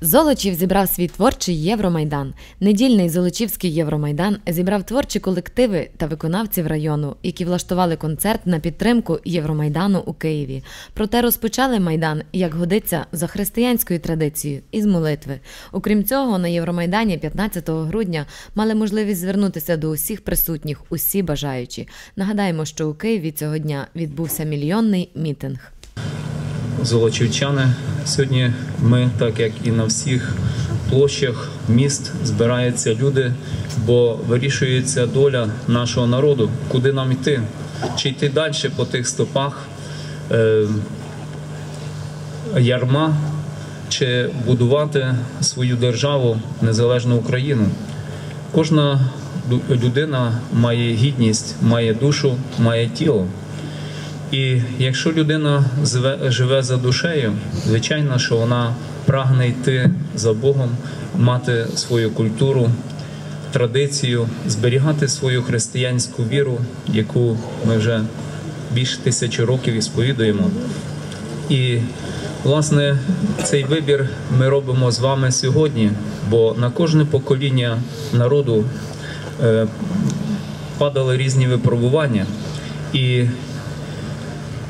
Золочів зібрав свій творчий Євромайдан. Недільний Золочівський Євромайдан зібрав творчі колективи та виконавців району, які влаштували концерт на підтримку Євромайдану у Києві. Проте розпочали майдан, як годиться, за християнською традицією із молитви. Окрім цього, на Євромайдані 15 грудня мали можливість звернутися до усіх присутніх, усі бажаючі. Нагадаємо, що у Києві цього дня відбувся мільйонний мітинг. Золочівчани. Сьогодні ми, так як і на всіх площах міст, збираються люди, бо вирішується доля нашого народу, куди нам йти, чи йти далі по тих стопах е, ярма, чи будувати свою державу, незалежну Україну. Кожна людина має гідність, має душу, має тіло. І якщо людина живе за душею, звичайно, що вона прагне йти за Богом, мати свою культуру, традицію, зберігати свою християнську віру, яку ми вже більше тисячі років ісповідуємо. І власне цей вибір ми робимо з вами сьогодні, бо на кожне покоління народу е, падали різні випробування. І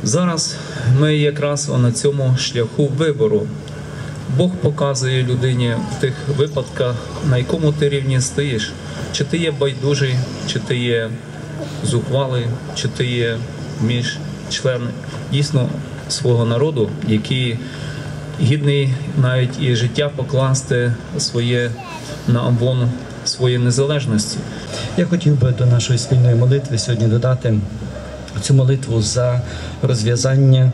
Зараз ми якраз на цьому шляху вибору. Бог показує людині в тих випадках, на якому ти рівні стоїш. Чи ти є байдужий, чи ти є зухвалий, чи ти є між член дійсно свого народу, який гідний навіть і життя покласти своє на амвон своєї незалежності. Я хотів би до нашої спільної молитви сьогодні додати цю молитву за розв'язання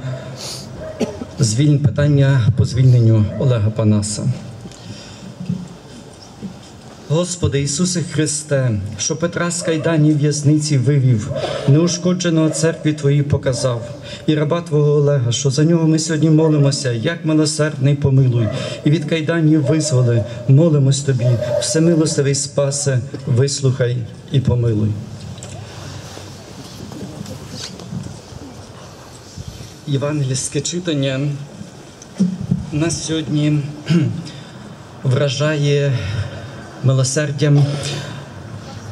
питання по звільненню Олега Панаса. Господи Ісусе Христе, що Петра з кайданів в'язниці вивів, неушкодженого церкві Твої показав, і раба Твого Олега, що за нього ми сьогодні молимося, як милосердний помилуй, і від кайданів визволи, молимось Тобі, всемилостивий Спасе, вислухай і помилуй. Євангельське читання нас сьогодні вражає милосердям,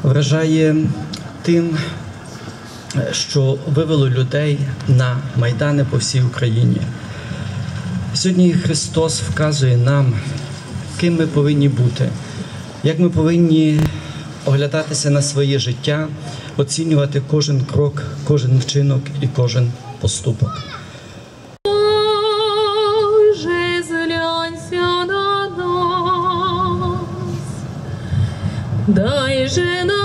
вражає тим, що вивело людей на майдани по всій Україні. Сьогодні Христос вказує нам, ким ми повинні бути, як ми повинні оглядатися на своє життя, оцінювати кожен крок, кожен вчинок і кожен поступок. Дай же нам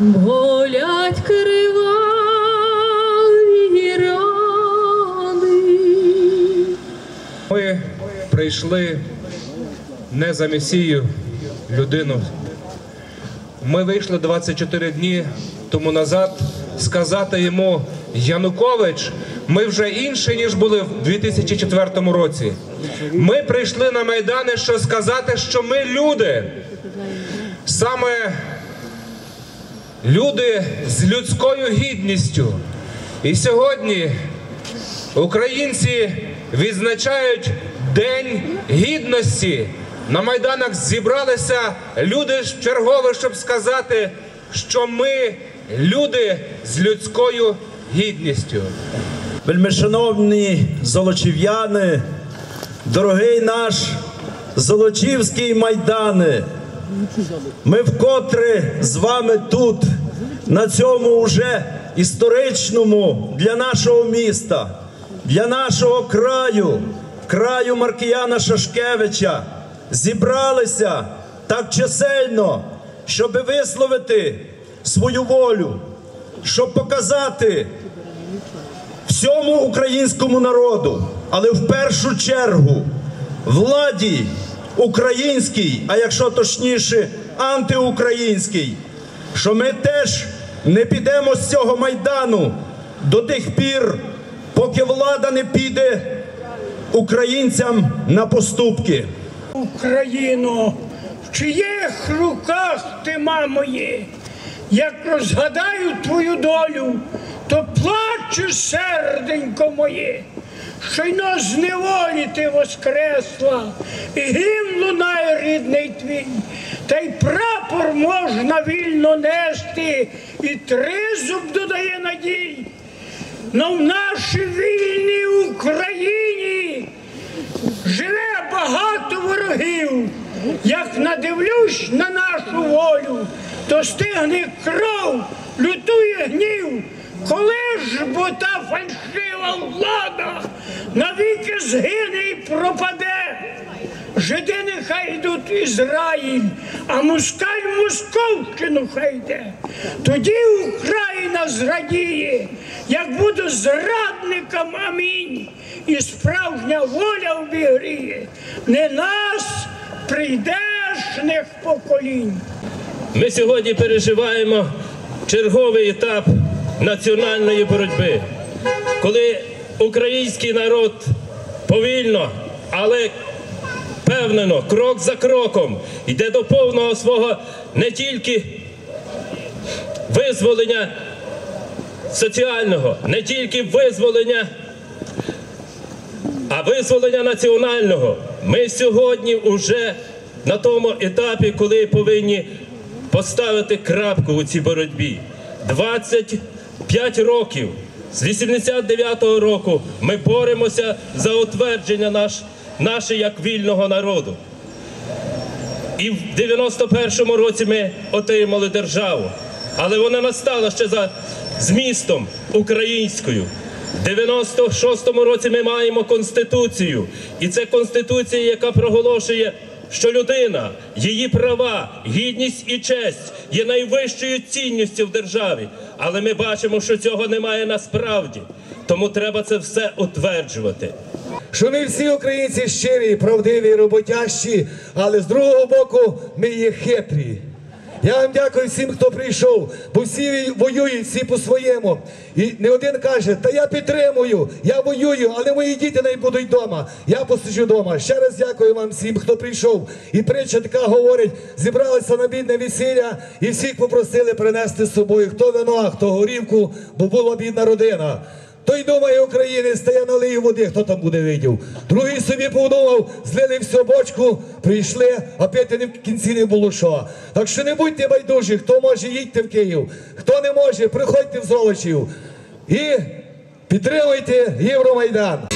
болять криваві рани. Ми прийшли не за Месію, людину. Ми вийшли 24 дні тому назад сказати йому Янукович, ми вже інші, ніж були в 2004 році. Ми прийшли на Майдани, щоб сказати, що ми люди. Саме люди з людською гідністю. І сьогодні українці відзначають День гідності, на майданах зібралися люди ж чергове, щоб сказати, що ми люди з людською гідністю. Вельмишановні золочів'яни, дорогий наш Золочівський майдане, ми вкотре з вами тут, на цьому уже історичному для нашого міста, для нашого краю, краю Маркіяна Шашкевича, зібралися так чисельно, щоб висловити свою волю, щоб показати всьому українському народу, але в першу чергу владі українській, а якщо точніше, антиукраїнській, що ми теж не підемо з цього майдану до тих пір, поки влада не піде українцям на поступки. Україно, в чиїх руках ти, моє, як розгадаю твою долю, то плачу серденько моє. Щойно з неволі ти воскресла, і гімн лунає рідний твій, та й прапор можна вільно нести, і тризуб додає надій. Но в нашій вільній Україні живе багато ворогів. Як надивлюсь на нашу волю, то стигне кров, лютує гнів. Коли ж бо та фальшива влада навіки згине і пропаде? Жиди нехай йдуть в Ізраїль, а москаль в Московщину хай йде. Тоді Україна зрадіє, як буду зрадникам амінь, і справжня воля обігріє, не нас прийдешних поколінь. Ми сьогодні переживаємо черговий етап національної боротьби, коли український народ повільно, але впевнено, крок за кроком йде до повного свого не тільки визволення соціального, не тільки визволення а визволення національного. Ми сьогодні вже на тому етапі, коли повинні поставити крапку у цій боротьбі. 25 років з 89-го року ми боремося за утвердження наш, наше як вільного народу. І в 91-му році ми отримали державу, але вона настала ще за змістом українською. В 96-му році ми маємо конституцію, і це конституція, яка проголошує, що людина, її права, гідність і честь є найвищою цінністю в державі. Але ми бачимо, що цього немає насправді. Тому треба це все утверджувати. що ми всі українці щирі, правдиві, роботящі, але з другого боку ми є хитрі. Я вам дякую всім, хто прийшов, бо всі воюють, всі по-своєму. І не один каже, та я підтримую, я воюю, але мої діти не будуть вдома. Я посиджу вдома. Ще раз дякую вам всім, хто прийшов. І притча така говорить: зібралися на бідне весілля і всіх попросили принести з собою хто вино, а хто горівку, бо була бідна родина. Той думає, українець стає налиє води, хто там буде видів. Другий собі подумав, злили всю бочку, прийшли, а пити в кінці не було що. Так що не будьте байдужі, хто може, їдьте в Київ, хто не може, приходьте в Золочів і підтримуйте Євромайдан.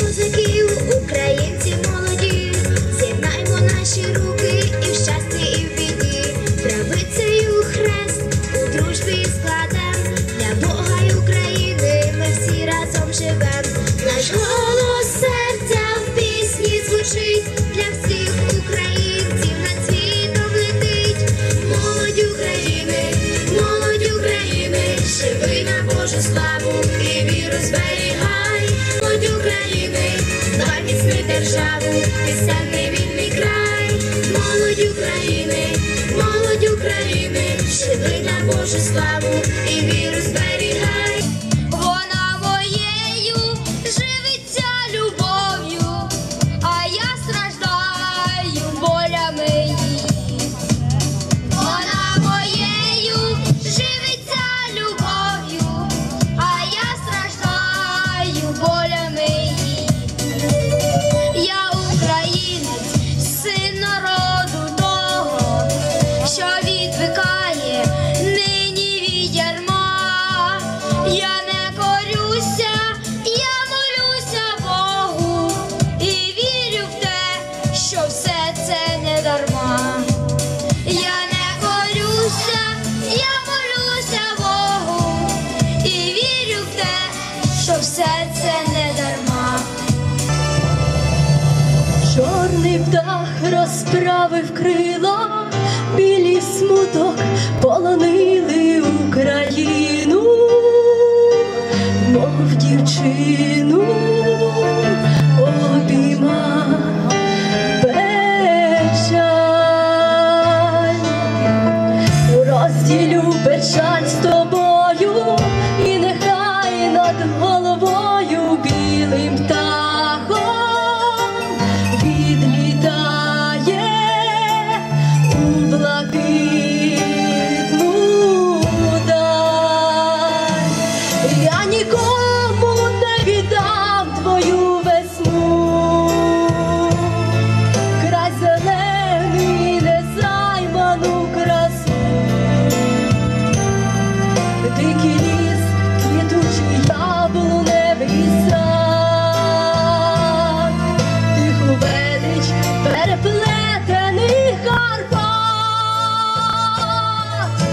Козаків, українці молоді, з'єднаймо наші руки і в розправив крила, білі смуток полонили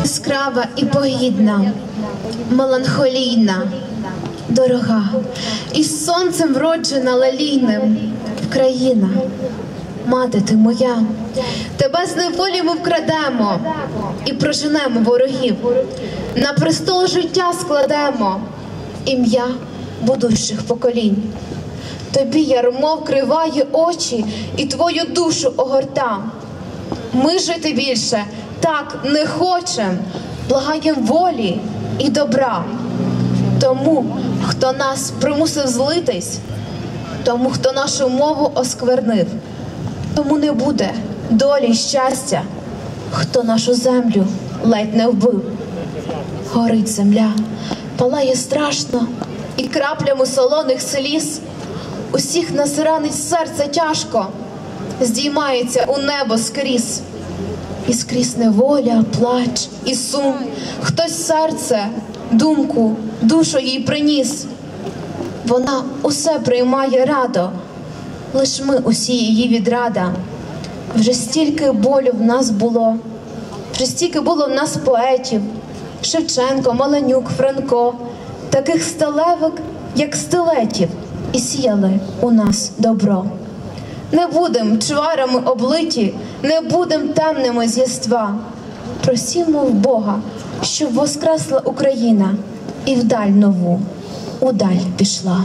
Яскрава і погідна, меланхолійна, дорога, і сонцем вроджена лелійним Вкраїна, мати ти моя, тебе з неволі ми вкрадемо і проженемо ворогів, на престол життя складемо ім'я будущих поколінь. Тобі ярмо вкриває очі і твою душу огорта. Ми жити більше так не хочем, благаєм волі і добра. Тому, хто нас примусив злитись, тому, хто нашу мову осквернив, тому не буде долі щастя, хто нашу землю ледь не вбив. Горить земля, палає страшно, і краплями солоних сліз усіх нас ранить серце тяжко, здіймається у небо скрізь. І неволя, плач і сум. Хтось серце, думку, душу їй приніс. Вона усе приймає радо, лиш ми усі її відрада. Вже стільки болю в нас було, вже стільки було в нас поетів, Шевченко, Маленюк, Франко, таких сталевик, як стилетів, і сіяли у нас добро. Не будем чварами облиті, не будем темними з єства. Просімо в Бога, щоб воскресла Україна і вдаль нову, удаль пішла.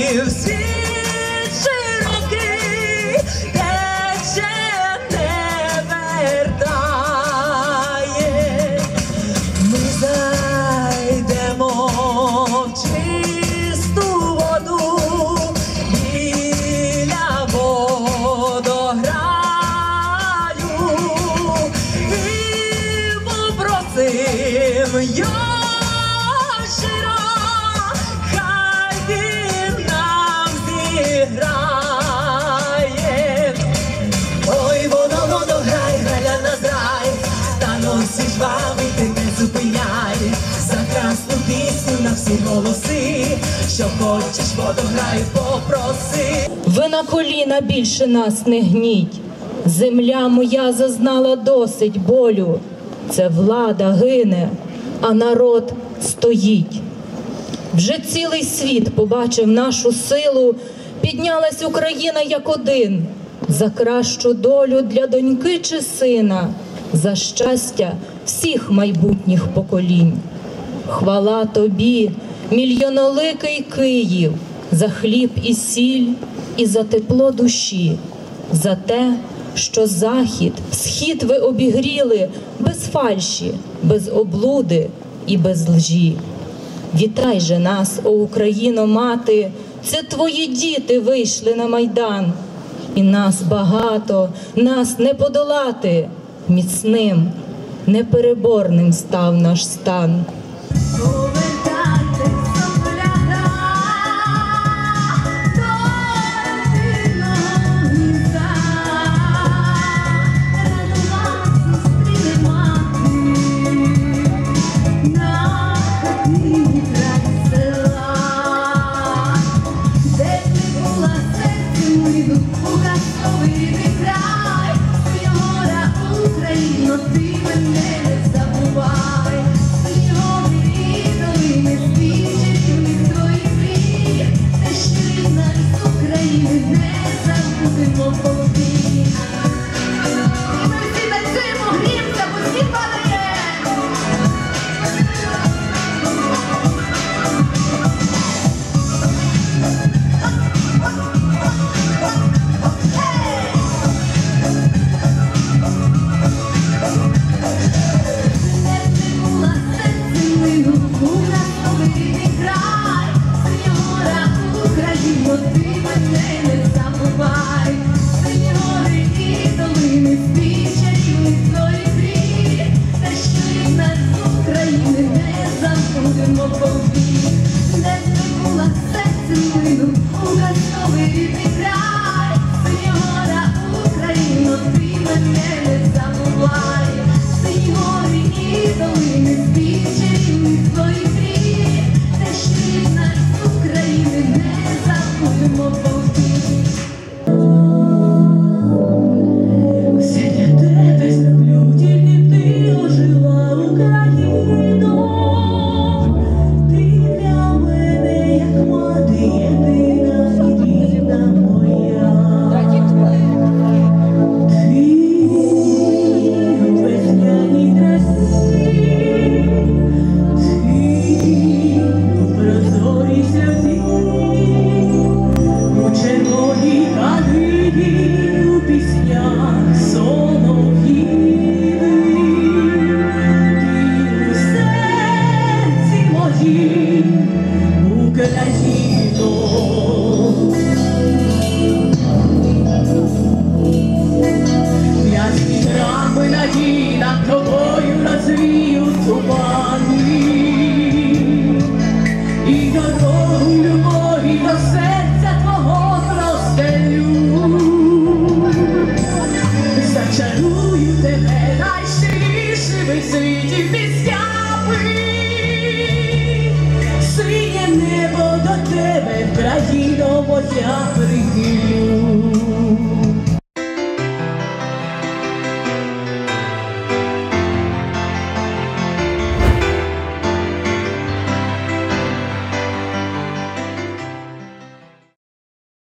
See. Всі голоси, що хочеш, водограй, попроси. Ви на коліна більше нас не гніть. Земля моя зазнала досить болю. Це влада гине, а народ стоїть. Вже цілий світ побачив нашу силу, піднялась Україна як один за кращу долю для доньки чи сина, за щастя всіх майбутніх поколінь. Хвала тобі, мільйоноликий Київ, за хліб і сіль, і за тепло душі, за те, що захід, схід ви обігріли без фальші, без облуди і без лжі. Вітай же нас, о Україно, мати, це твої діти вийшли на майдан, і нас багато, нас не подолати. Міцним, непереборним став наш стан. Україно,